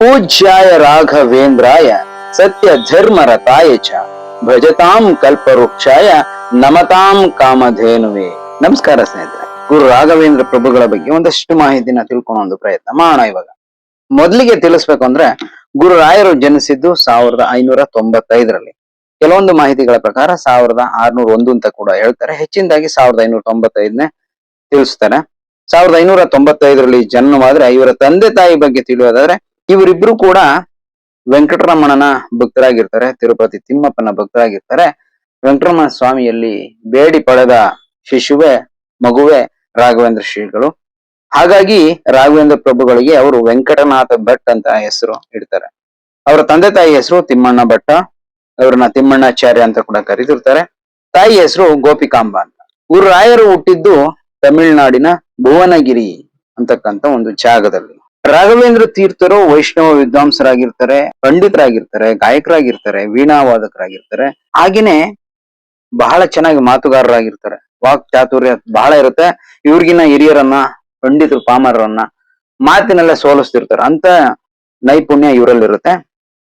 ಪೂಜ್ಯಾಯ ರಾಘವೇಂದ್ರಾಯ, ಸತ್ಯ ಧರ್ಮ ರತಾಯ ಚ, ಭಜತಾಂ ಕಲ್ಪವೃಕ್ಷಾಯ, ನಮತಾಂ ಕಾಮಧೇನುವೆ. ನಮಸ್ಕಾರ ಸ್ನೇಹಿತರೆ, ಗುರು ರಾಘವೇಂದ್ರ ಪ್ರಭುಗಳ ಬಗ್ಗೆ ಒಂದಷ್ಟು ಮಾಹಿತಿನ ತಿಳ್ಕೊಳ್ಳೋ ಒಂದು ಪ್ರಯತ್ನ ಮಾಡೋಣ ಇವಾಗ. ಮೊದಲಿಗೆ ತಿಳಿಸ್ಬೇಕು ಅಂದ್ರೆ, ಗುರು ರಾಯರು ಜನಿಸಿದ್ದು ಸಾವಿರದ ಐನೂರ ತೊಂಬತ್ತೈದರಲ್ಲಿ. ಕೆಲವೊಂದು ಮಾಹಿತಿಗಳ ಪ್ರಕಾರ ಸಾವಿರದ ಆರ್ನೂರ ಒಂದು ಅಂತ ಕೂಡ ಹೇಳ್ತಾರೆ. ಹೆಚ್ಚಿನದಾಗಿ ಸಾವಿರದ ಐನೂರ ತೊಂಬತ್ತೈದನೇ ತಿಳಿಸ್ತಾರೆ. ಸಾವಿರದ ಐನೂರ ತೊಂಬತ್ತೈದರಲ್ಲಿ ಜನ್ಮವಾದ್ರೆ ಇವರ ತಂದೆ ತಾಯಿ ಬಗ್ಗೆ ತಿಳಿಯೋದಾದ್ರೆ ಇವರಿಬ್ರು ಕೂಡ ವೆಂಕಟರಮಣನ ಭಕ್ತರಾಗಿರ್ತಾರೆ, ತಿರುಪತಿ ತಿಮ್ಮಪ್ಪನ ಭಕ್ತರಾಗಿರ್ತಾರೆ. ವೆಂಕಟರಮಣ ಸ್ವಾಮಿಯಲ್ಲಿ ಬೇಡಿ ಪಡೆದ ಶಿಶುವೆ, ಮಗುವೆ ರಾಘವೇಂದ್ರ ಶ್ರೀಗಳು. ಹಾಗಾಗಿ ರಾಘವೇಂದ್ರ ಪ್ರಭುಗಳಿಗೆ ಅವರು ವೆಂಕಟನಾಥ ಭಟ್ ಅಂತ ಹೆಸರು ಇಡ್ತಾರೆ. ಅವರ ತಂದೆ ತಾಯಿ ಹೆಸರು ತಿಮ್ಮಣ್ಣ ಭಟ್ಟ ಅವ್ರನ್ನ ತಿಮ್ಮಣ್ಣಾಚಾರ್ಯ ಅಂತ ಕೂಡ ಕರೀತಿರ್ತಾರೆ. ತಾಯಿ ಹೆಸರು ಗೋಪಿಕಾಂಬ ಅಂತ. ಇವರು ರಾಯರು ಹುಟ್ಟಿದ್ದು ತಮಿಳುನಾಡಿನ ಭುವನಗಿರಿ ಅಂತಕ್ಕಂಥ ಒಂದು ಜಾಗದಲ್ಲಿ. ರಾಘವೇಂದ್ರ ತೀರ್ಥರು ವೈಷ್ಣವ ವಿದ್ವಾಂಸರಾಗಿರ್ತಾರೆ, ಪಂಡಿತರಾಗಿರ್ತಾರೆ, ಗಾಯಕರಾಗಿರ್ತಾರೆ, ವೀಣಾವಾದಕರಾಗಿರ್ತಾರೆ. ಹಾಗೇನೆ ಬಹಳ ಚೆನ್ನಾಗಿ ಮಾತುಗಾರರಾಗಿರ್ತಾರೆ. ವಾಕ್ ಚಾತುರ್ಯ ಬಹಳ ಇರುತ್ತೆ. ಇವ್ರಿಗಿನ್ನ ಹಿರಿಯರನ್ನ, ಪಂಡಿತರು ಪಾಮರರನ್ನ ಮಾತಿನಲ್ಲೇ ಸೋಲಿಸ್ತಿರ್ತಾರೆ. ಅಂತ ನೈಪುಣ್ಯ ಇವರಲ್ಲಿರುತ್ತೆ.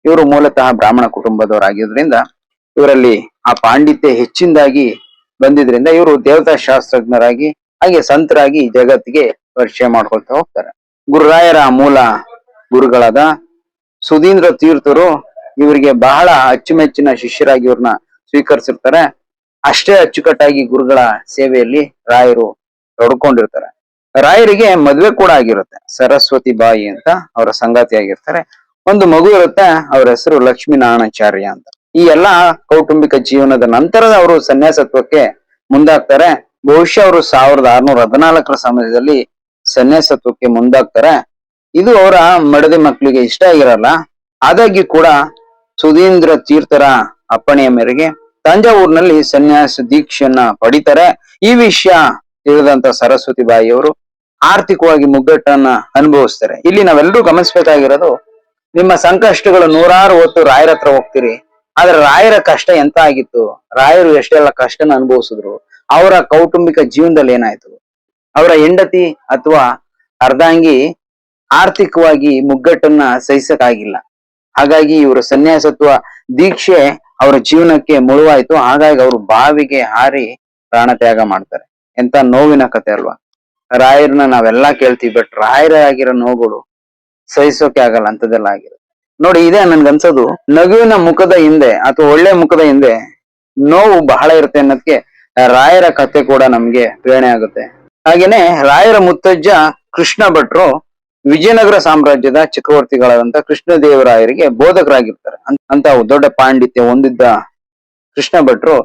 ಇವರು ಮೂಲತಃ ಬ್ರಾಹ್ಮಣ ಕುಟುಂಬದವರಾಗಿದ್ರಿಂದ ಇವರಲ್ಲಿ ಆ ಪಾಂಡಿತ್ಯ ಹೆಚ್ಚಿನದಾಗಿ ಬಂದಿದ್ರಿಂದ ಇವರು ದೇವತಾ ಶಾಸ್ತ್ರಜ್ಞರಾಗಿ ಹಾಗೆ ಸಂತರಾಗಿ ಜಗತ್ತಿಗೆ ಪರಿಚಯ ಮಾಡ್ಕೊಳ್ತಾ ಹೋಗ್ತಾರೆ. ಗುರುರಾಯರ ಮೂಲ ಗುರುಗಳಾದ ಸುಧೀಂದ್ರ ತೀರ್ಥರು ಇವರಿಗೆ ಬಹಳ ಅಚ್ಚುಮೆಚ್ಚಿನ ಶಿಷ್ಯರಾಗಿ ಇವ್ರನ್ನ ಸ್ವೀಕರಿಸಿರ್ತಾರೆ. ಅಷ್ಟೇ ಅಚ್ಚುಕಟ್ಟಾಗಿ ಗುರುಗಳ ಸೇವೆಯಲ್ಲಿ ರಾಯರು ತೊಡ್ಕೊಂಡಿರ್ತಾರೆ. ರಾಯರಿಗೆ ಮದ್ವೆ ಕೂಡ ಆಗಿರುತ್ತೆ. ಸರಸ್ವತಿ ಬಾಯಿ ಅಂತ ಅವರ ಸಂಗಾತಿ ಆಗಿರ್ತಾರೆ ಒಂದು ಮಗು ಇರುತ್ತೆ, ಅವರ ಹೆಸರು ಲಕ್ಷ್ಮೀನಾರಾಯಣಾಚಾರ್ಯ ಅಂತ. ಈ ಎಲ್ಲಾ ಕೌಟುಂಬಿಕ ಜೀವನದ ನಂತರದ ಅವರು ಸನ್ಯಾಸತ್ವಕ್ಕೆ ಮುಂದಾಗ್ತಾರೆ. ಬಹುಶಃ ಅವರು ಸಾವಿರದ ಆರ್ನೂರ ಹದಿನಾಲ್ಕರ ಸಮಯದಲ್ಲಿ ಸನ್ಯಾಸತ್ವಕ್ಕೆ ಮುಂದಾಗ್ತಾರೆ. ಇದು ಅವರ ಮಡದಿ ಮಕ್ಕಳಿಗೆ ಇಷ್ಟ ಆಗಿರಲ್ಲ. ಆದಾಗ್ಯೂ ಕೂಡ ಸುಧೀಂದ್ರ ತೀರ್ಥರ ಅಪ್ಪಣೆಯ ಮೇರೆಗೆ ತಂಜಾವೂರಿನಲ್ಲಿ ಸನ್ಯಾಸ ದೀಕ್ಷೆಯನ್ನ ಪಡಿತಾರೆ. ಈ ವಿಷಯ ತಿಳಿದಂತ ಸರಸ್ವತಿ ಬಾಯಿಯವರು ಆರ್ಥಿಕವಾಗಿ ಮುಗ್ಗಟ್ಟನ್ನ ಅನುಭವಿಸ್ತಾರೆ. ಇಲ್ಲಿ ನಾವೆಲ್ಲರೂ ಗಮನಿಸಬೇಕಾಗಿರೋದು, ನಿಮ್ಮ ಸಂಕಷ್ಟಗಳು ನೂರಾರು ಹೊತ್ತು ರಾಯರ ಹತ್ರ ಹೋಗ್ತೀರಿ. ಆದ್ರೆ ರಾಯರ ಕಷ್ಟ ಎಂತ ಆಗಿತ್ತು? ರಾಯರು ಎಷ್ಟೆಲ್ಲ ಕಷ್ಟನ ಅನುಭವಿಸಿದ್ರು? ಅವರ ಕೌಟುಂಬಿಕ ಜೀವನದಲ್ಲಿ ಏನಾಯ್ತು? ಅವರ ಹೆಂಡತಿ ಅಥವಾ ಅರ್ಧಾಂಗಿ ಆರ್ಥಿಕವಾಗಿ ಮುಗ್ಗಟ್ಟನ್ನ ಸಹಿಸಕ್ಕಾಗಿಲ್ಲ. ಹಾಗಾಗಿ ಇವರು ಸನ್ಯಾಸತ್ವ ದೀಕ್ಷೆ ಅವರ ಜೀವನಕ್ಕೆ ಮುಳುವಾಯ್ತು. ಹಾಗಾಗಿ ಅವರು ಬಾವಿಗೆ ಹಾರಿ ಪ್ರಾಣತ್ಯಾಗ ಮಾಡ್ತಾರೆ. ಎಂತ ನೋವಿನ ಕತೆ ಅಲ್ವಾ? ರಾಯರ್ನ ನಾವೆಲ್ಲಾ ಕೇಳ್ತೀವಿ, ಬಟ್ ರಾಯರ ಆಗಿರೋ ನೋವುಗಳು ಸಹಿಸೋಕೆ ಆಗಲ್ಲ ಅಂತದೆಲ್ಲ ಆಗಿರುತ್ತೆ. ನೋಡಿ, ಇದೆ ನನ್ಗನ್ಸೋದು, ನಗುವಿನ ಮುಖದ ಹಿಂದೆ ಅಥವಾ ಒಳ್ಳೆ ಮುಖದ ಹಿಂದೆ ನೋವು ಬಹಳ ಇರುತ್ತೆ ಅನ್ನೋದಕ್ಕೆ ರಾಯರ ಕತೆ ಕೂಡ ನಮ್ಗೆ ಪ್ರೇರಣೆ ಆಗುತ್ತೆ. ಹಾಗೇನೆ ರಾಯರ ಮುತ್ತಜ್ಜ ಕೃಷ್ಣ ಭಟ್ರು ವಿಜಯನಗರ ಸಾಮ್ರಾಜ್ಯದ ಚಕ್ರವರ್ತಿಗಳಾದಂತ ಕೃಷ್ಣದೇವರಾಯರಿಗೆ ಬೋಧಕರಾಗಿರ್ತಾರೆ. ಅಂತ ದೊಡ್ಡ ಪಾಂಡಿತ್ಯ ಹೊಂದಿದ್ದ ಕೃಷ್ಣ ಭಟ್ರು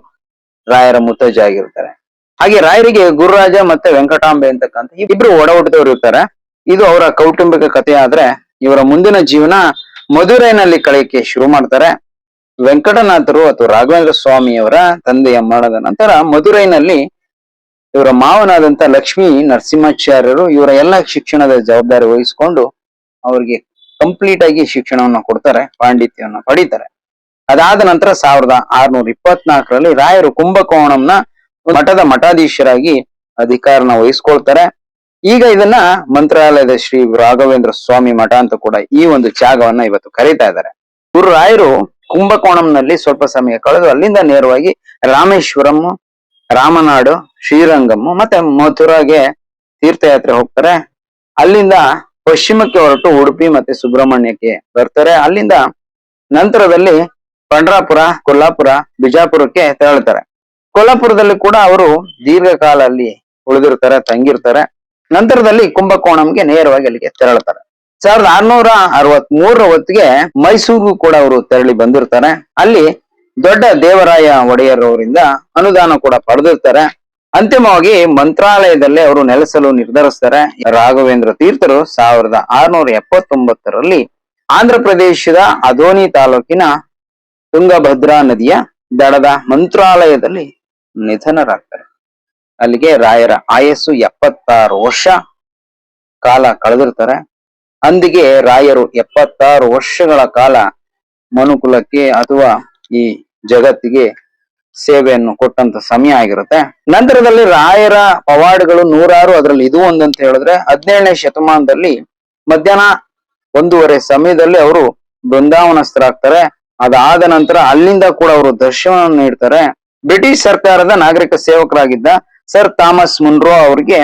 ರಾಯರ ಮುತ್ತಜ್ಜ ಆಗಿರ್ತಾರೆ. ಹಾಗೆ ರಾಯರಿಗೆ ಗುರುರಾಜ ಮತ್ತೆ ವೆಂಕಟಾಂಬೆ ಅಂತಕ್ಕಂಥ ಇಬ್ರು ಒಡ ಹುಟ್ಟಿದವರು ಇರ್ತಾರೆ. ಇದು ಅವರ ಕೌಟುಂಬಿಕ ಕಥೆ ಆದ್ರೆ ಇವರ ಮುಂದಿನ ಜೀವನ ಮಧುರೈನಲ್ಲಿ ಕಳೆಯಕ್ಕೆ ಶುರು ಮಾಡ್ತಾರೆ. ವೆಂಕಟನಾಥರು ಅಥವಾ ರಾಘವೇಂದ್ರ ಸ್ವಾಮಿಯವರ ತಂದೆಯ ಮರಣದ ನಂತರ ಮಧುರೈನಲ್ಲಿ ಇವರ ಮಾವನಾದಂತ ಲಕ್ಷ್ಮೀ ನರಸಿಂಹಾಚಾರ್ಯರು ಇವರ ಎಲ್ಲಾ ಶಿಕ್ಷಣದ ಜವಾಬ್ದಾರಿ ವಹಿಸಿಕೊಂಡು ಅವರಿಗೆ ಕಂಪ್ಲೀಟ್ ಆಗಿ ಶಿಕ್ಷಣವನ್ನು ಕೊಡ್ತಾರೆ, ಪಾಂಡಿತ್ಯವನ್ನು ಪಡಿತಾರೆ. ಅದಾದ ನಂತರ ಸಾವಿರದ ಆರ್ನೂರ ಇಪ್ಪತ್ನಾಲ್ಕರಲ್ಲಿ ರಾಯರು ಕುಂಭಕೋಣಂನ ಮಠದ ಮಠಾಧೀಶರಾಗಿ ಅಧಿಕಾರನ ವಹಿಸ್ಕೊಳ್ತಾರೆ. ಈಗ ಇದನ್ನ ಮಂತ್ರಾಲಯದ ಶ್ರೀ ರಾಘವೇಂದ್ರ ಸ್ವಾಮಿ ಮಠ ಅಂತ ಕೂಡ ಈ ಒಂದು ಜಾಗವನ್ನ ಇವತ್ತು ಕರೀತಾ ಇದ್ದಾರೆ. ಗುರು ರಾಯರು ಕುಂಭಕೋಣಂನಲ್ಲಿ ಸ್ವಲ್ಪ ಸಮಯ ಕಳೆದು ಅಲ್ಲಿಂದ ನೇರವಾಗಿ ರಾಮೇಶ್ವರಂ ರಾಮನಾಡು ಶ್ರೀರಂಗಂ ಮತ್ತೆ ಮಥುರಾಗೆ ತೀರ್ಥಯಾತ್ರೆ ಹೋಗ್ತಾರೆ. ಅಲ್ಲಿಂದ ಪಶ್ಚಿಮಕ್ಕೆ ಹೊರಟು ಉಡುಪಿ ಮತ್ತೆ ಸುಬ್ರಹ್ಮಣ್ಯಕ್ಕೆ ಬರ್ತಾರೆ. ಅಲ್ಲಿಂದ ನಂತರದಲ್ಲಿ ಪಂಡ್ರಾಪುರ, ಕೊಲ್ಲಾಪುರ, ಬಿಜಾಪುರಕ್ಕೆ ತೆರಳ್ತಾರೆ. ಕೊಲ್ಲಾಪುರದಲ್ಲಿ ಕೂಡ ಅವರು ದೀರ್ಘಕಾಲ ಅಲ್ಲಿ ಉಳಿದಿರ್ತಾರೆ, ತಂಗಿರ್ತಾರೆ. ನಂತರದಲ್ಲಿ ಕುಂಭಕೋಣಂಗೆ ನೇರವಾಗಿ ಅಲ್ಲಿಗೆ ತೆರಳ್ತಾರೆ. ಸಾವಿರದ ಆರ್ನೂರ ಅರವತ್ ಮೂರರ ಹೊತ್ತಿಗೆ ಮೈಸೂರಿಗೂ ಕೂಡ ಅವರು ತೆರಳಿ ಬಂದಿರ್ತಾರೆ. ಅಲ್ಲಿ ದೊಡ್ಡ ದೇವರಾಯ ಒಡೆಯರ್ ಅವರಿಂದ ಅನುದಾನ ಕೂಡ ಪಡೆದಿರ್ತಾರೆ. ಅಂತಿಮವಾಗಿ ಮಂತ್ರಾಲಯದಲ್ಲಿ ಅವರು ನೆಲೆಸಲು ನಿರ್ಧರಿಸ್ತಾರೆ. ರಾಘವೇಂದ್ರ ತೀರ್ಥರು ಸಾವಿರದ ಆರುನೂರ ಎಪ್ಪತ್ತೊಂಬತ್ತರಲ್ಲಿ ಆಂಧ್ರ ಪ್ರದೇಶದ ಅಧೋನಿ ತಾಲೂಕಿನ ತುಂಗಭದ್ರಾ ನದಿಯ ದಡದ ಮಂತ್ರಾಲಯದಲ್ಲಿ ನಿಧನರಾಗ್ತಾರೆ. ಅಲ್ಲಿಗೆ ರಾಯರ ಆಯಸ್ಸು ಎಪ್ಪತ್ತಾರು ವರ್ಷ ಕಾಲ ಕಳೆದಿರ್ತಾರೆ. ಅಂದಿಗೆ ರಾಯರು ಎಪ್ಪತ್ತಾರು ವರ್ಷಗಳ ಕಾಲ ಮನುಕುಲಕ್ಕೆ ಅಥವಾ ಈ ಜಗತ್ತಿಗೆ ಸೇವೆಯನ್ನು ಕೊಟ್ಟಂತ ಸಮಯ ಆಗಿರುತ್ತೆ. ನಂತರದಲ್ಲಿ ರಾಯರ ಪವಾಡ್ಗಳು ನೂರಾರು, ಅದರಲ್ಲಿ ಇದು ಒಂದಂತ ಹೇಳಿದ್ರೆ ಹದಿನೇಳನೇ ಶತಮಾನದಲ್ಲಿ ಮಧ್ಯಾಹ್ನ ಒಂದೂವರೆ ಸಮಯದಲ್ಲಿ ಅವರು ಬೃಂದಾವನಸ್ಥರಾಗ್ತಾರೆ. ಅದಾದ ನಂತರ ಅಲ್ಲಿಂದ ಕೂಡ ಅವರು ದರ್ಶನವನ್ನು ನೀಡ್ತಾರೆ. ಬ್ರಿಟಿಷ್ ಸರ್ಕಾರದ ನಾಗರಿಕ ಸೇವಕರಾಗಿದ್ದ ಸರ್ ಥಾಮಸ್ ಮುನ್ರೋ ಅವರಿಗೆ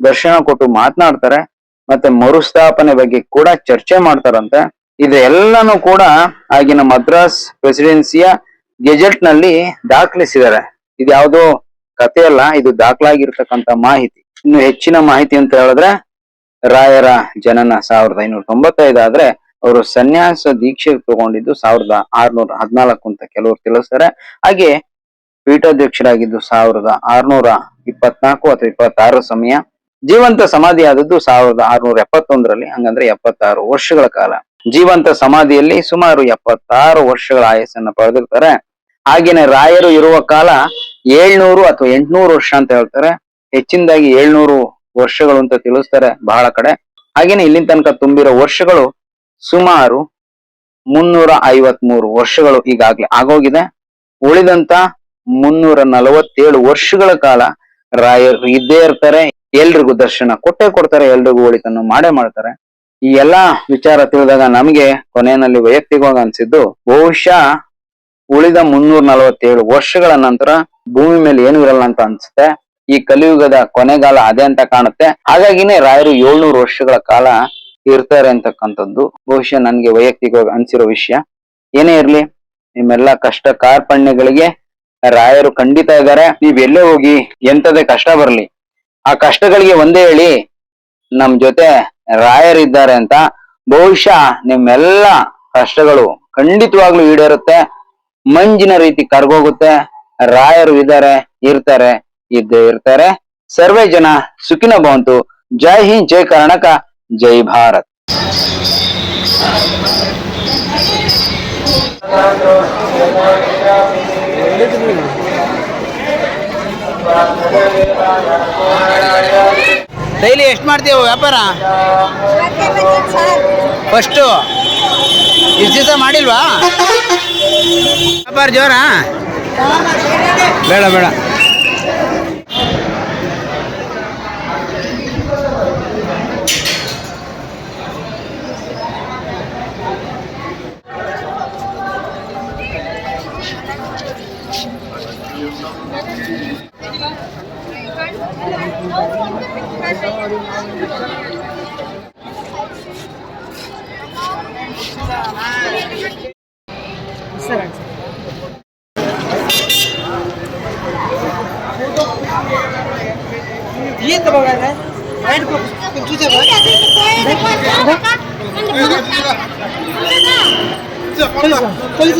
ದರ್ಶನ ಕೊಟ್ಟು ಮಾತನಾಡ್ತಾರೆ. ಮತ್ತೆ ಮರುಸ್ಥಾಪನೆ ಬಗ್ಗೆ ಕೂಡ ಚರ್ಚೆ ಮಾಡ್ತಾರಂತೆ. ಇದೆಲ್ಲಾನು ಕೂಡ ಆಗಿನ ಮದ್ರಾಸ್ ಪ್ರೆಸಿಡೆನ್ಸಿಯ ಗೆಜೆಟ್ನಲ್ಲಿ ದಾಖಲಿಸಿದ್ದಾರೆ. ಇದು ಯಾವುದೋ ಕಥೆ ಅಲ್ಲ ಇದು ದಾಖಲಾಗಿರ್ತಕ್ಕಂತ ಮಾಹಿತಿ. ಇನ್ನು ಹೆಚ್ಚಿನ ಮಾಹಿತಿ ಅಂತ ಹೇಳಿದ್ರೆ, ರಾಯರ ಜನನ ಸಾವಿರದ ಐನೂರ ತೊಂಬತ್ತೈದು ಆದ್ರೆ ಅವರು ಸನ್ಯಾಸ ದೀಕ್ಷೆ ತಗೊಂಡಿದ್ದು ಸಾವಿರದ ಆರ್ನೂರ ಹದಿನಾಲ್ಕು ಅಂತ ಕೆಲವರು ತಿಳಿಸ್ತಾರೆ. ಹಾಗೆ ಪೀಠಾಧ್ಯಕ್ಷರಾಗಿದ್ದು ಸಾವಿರದ ಆರ್ನೂರ ಇಪ್ಪತ್ನಾಲ್ಕು ಅಥವಾ ಇಪ್ಪತ್ತಾರು ಸಮಯ. ಜೀವಂತ ಸಮಾಧಿ ಆದದ್ದು ಸಾವಿರದ ಆರ್ನೂರ ಎಪ್ಪತ್ತೊಂದರಲ್ಲಿ, ಹಂಗಂದ್ರೆ ಎಪ್ಪತ್ತಾರು ವರ್ಷಗಳ ಕಾಲ. ಜೀವಂತ ಸಮಾಧಿಯಲ್ಲಿ ಸುಮಾರು ಎಪ್ಪತ್ತಾರು ವರ್ಷಗಳ ಆಯಸ್ಸನ್ನ ಪಡೆದಿರ್ತಾರೆ. ಹಾಗೇನೆ ರಾಯರು ಇರುವ ಕಾಲ ಏಳ್ನೂರು ಅಥವಾ ಎಂಟ್ನೂರು ವರ್ಷ ಅಂತ ಹೇಳ್ತಾರೆ. ಹೆಚ್ಚಿನದಾಗಿ ಏಳ್ನೂರು ವರ್ಷಗಳು ಅಂತ ತಿಳಿಸ್ತಾರೆ ಬಹಳ ಕಡೆ. ಹಾಗೇನೆ ಇಲ್ಲಿನ ತನಕ ತುಂಬಿರೋ ವರ್ಷಗಳು ಸುಮಾರು ಮುನ್ನೂರ ಐವತ್ಮೂರು ವರ್ಷಗಳು ಈಗಾಗ್ಲೇ ಆಗೋಗಿದೆ. ಉಳಿದಂತ ಮುನ್ನೂರ ನಲವತ್ತೇಳು ವರ್ಷಗಳ ಕಾಲ ರಾಯರು ಇದ್ದೇ ಇರ್ತಾರೆ. ಎಲ್ರಿಗೂ ದರ್ಶನ ಕೊಟ್ಟೆ ಕೊಡ್ತಾರೆ, ಎಲ್ರಿಗೂ ಒಳಿತನ್ನು ಮಾಡೇ ಮಾಡ್ತಾರೆ. ಈ ಎಲ್ಲಾ ವಿಚಾರ ತಿಳಿದಾಗ ನಮಗೆ ಕೊನೆಯಲ್ಲಿ ವೈಯಕ್ತಿಕವಾಗಿ ಅನ್ಸಿದ್ದು ಬಹುಶಃ ಉಳಿದ ಮುನ್ನೂರ ನಲವತ್ತೇಳು ವರ್ಷಗಳ ನಂತರ ಭೂಮಿ ಮೇಲೆ ಏನು ಇರಲ್ಲ ಅಂತ ಅನ್ಸುತ್ತೆ. ಈ ಕಲಿಯುಗದ ಕೊನೆಗಾಲ ಅದೇ ಅಂತ ಕಾಣುತ್ತೆ. ಹಾಗಾಗಿನೇ ರಾಯರು ಏಳ್ನೂರು ವರ್ಷಗಳ ಕಾಲ ಇರ್ತಾರೆ ಅಂತಕ್ಕಂಥದ್ದು. ಬಹುಶಃ ನನ್ಗೆ ವೈಯಕ್ತಿಕವಾಗಿ ಅನ್ಸಿರೋ ವಿಷಯ. ಏನೇ ಇರ್ಲಿ, ನಿಮ್ಮೆಲ್ಲ ಕಷ್ಟ ಕಾರ್ಪಣ್ಯಗಳಿಗೆ ರಾಯರು ಖಂಡಿತ ಇದ್ದಾರೆ. ನೀವ್ ಎಲ್ಲೇ ಹೋಗಿ ಎಂತದೇ ಕಷ್ಟ ಬರ್ಲಿ. ಆ ಕಷ್ಟಗಳಿಗೆ ಒಂದೇ ಹೇಳಿ, ನಮ್ ಜೊತೆ ರಾಯರಿದ್ದಾರೆ ಅಂತ ಬಹುಶಃ ನಿಮ್ಮೆಲ್ಲ ಕಷ್ಟಗಳು ಖಂಡಿತವಾಗ್ಲೂ ಈಡೇರುತ್ತೆ. ಮಂಜಿನ ರೀತಿ ಕರ್ಗೋಗುತ್ತೆ. ರಾಯರು ಇದ್ದಾರೆ, ಇರ್ತಾರೆ, ಇದ್ದೇ ಇರ್ತಾರೆ. ಸರ್ವೇ ಜನ ಸುಖಿನ ಬಂತು ಜೈ ಹಿಂದ್, ಜೈ ಕರ್ನಾಟಕ ಜೈ ಭಾರತ್. ಡೈಲಿ ಎಷ್ಟು ಮಾಡ್ತೀವಿ ವ್ಯಾಪಾರ? ಫಸ್ಟು. ಇಷ್ಟು ದಿವಸ ಮಾಡಿಲ್ವಾ? ವ್ಯಾಪಾರ ಜೋರಾ? ಬೇಡ ಬೇಡ. ಸರ್ ये कब होगा है। राइट को कुछ चीज़ें बस पुलिस पुलिस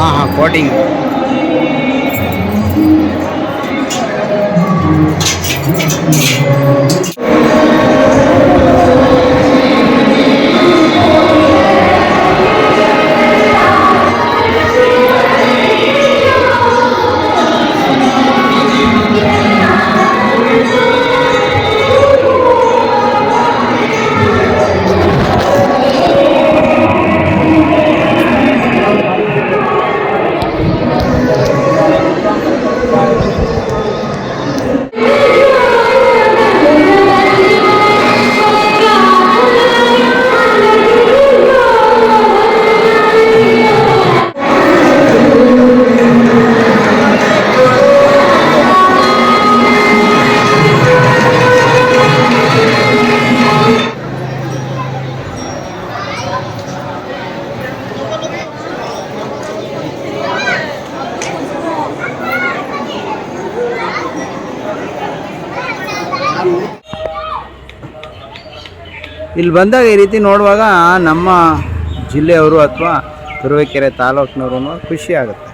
હા હા કોટિંગ ಇಲ್ಲಿ ಬಂದಾಗ ಈ ರೀತಿ ನೋಡುವಾಗ ನಮ್ಮ ಜಿಲ್ಲೆಯವರು ಅಥವಾ ತುರುವೇಕೆರೆ ತಾಲೂಕಿನವರು ಖುಷಿ ಆಗುತ್ತೆ.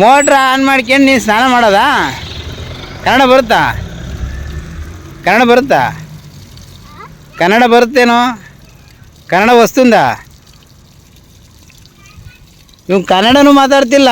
ಮೋಟ್ರ್ ಆನ್ ಮಾಡ್ಕೊಂಡು ನೀನು ಸ್ನಾನ ಮಾಡೋದಾ? ಕನ್ನಡ ಬರುತ್ತಾ? ಕನ್ನಡ ಬರುತ್ತಾ? ಕನ್ನಡ ಬರುತ್ತೇನೋ? ಕನ್ನಡ ವಸ್ತುಂದ? ಇವ್ ಕನ್ನಡನೂ ಮಾತಾಡ್ತಿಲ್ಲ.